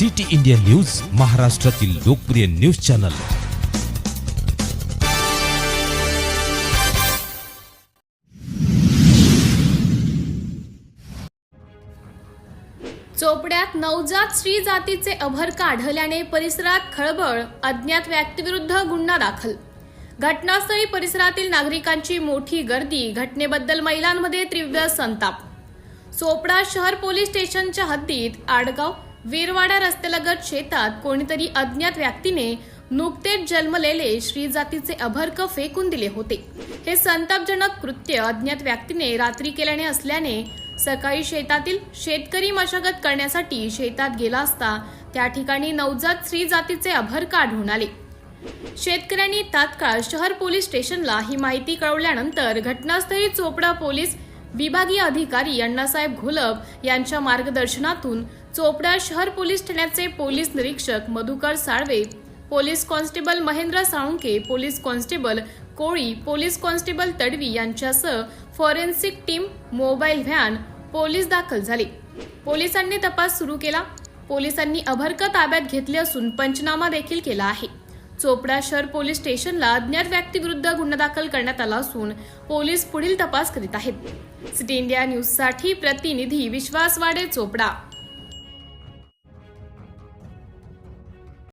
City India news महाराष्ट्रातील लोकप्रिय news channel. चोपड्यात नवजात स्त्री जातीचे अभर आढळल्याने परिसरात खळबळ अज्ञात व्यक्तीविरुद्ध गुन्हा दाखल. घटनास्थळी परिसरातील नागरिकांची मोठी गर्दी घटनेबद्दल महिलांमध्ये तीव्र संताप. चोपडा शहर पोलीस स्टेशनच्या हद्दीत आडगाव वीरवाडा रस्त्यालगत शेतात कोणीतरी अज्ञात व्यक्तीने नुकतेच जन्मलेले श्री जातीचे अभर्क फेकून दिले होते. हे संतापजनक कृत्य अज्ञात व्यक्तीने रात्री केल्याने असल्याने सकाळी शेतातील शेतकरी मशागत करण्यासाठी शेतात गेला असता त्या ठिकाणी नवजात स्त्री जातीचे अभर्क आढळून आले. शेतकऱ्यांनी तात्काळ शहर पोलीस स्टेशनला ही माहिती कळवल्यानंतर घटनास्थळी चोपडा पोलीस विभागीय अधिकारी अण्णासाहेब घोलप यांच्या मार्गदर्शनातून चोपडा शहर पोलीस ठाण्याचे पोलीस निरीक्षक Madhukar Salve police constable Mahendra Salunke police constable Koli police constable Tadvi यांच्यासह forensic team mobile van police दाखल झाले. पोलिसांनी तपास सुरू केला. पोलिसांनी अभरकत ताब्यात घेतले असून पंचनामा देखील केला आहे. चोपडा शहर पोलीस स्टेशनला अज्ञात व्यक्तीविरुद्ध गुन्हा दाखल करण्यात आला असून पोलीस पुढील तपास करीत आहेत. सिटी इंडिया न्यूजसाठी प्रतिनिधी विश्वास वाडे चोपडा.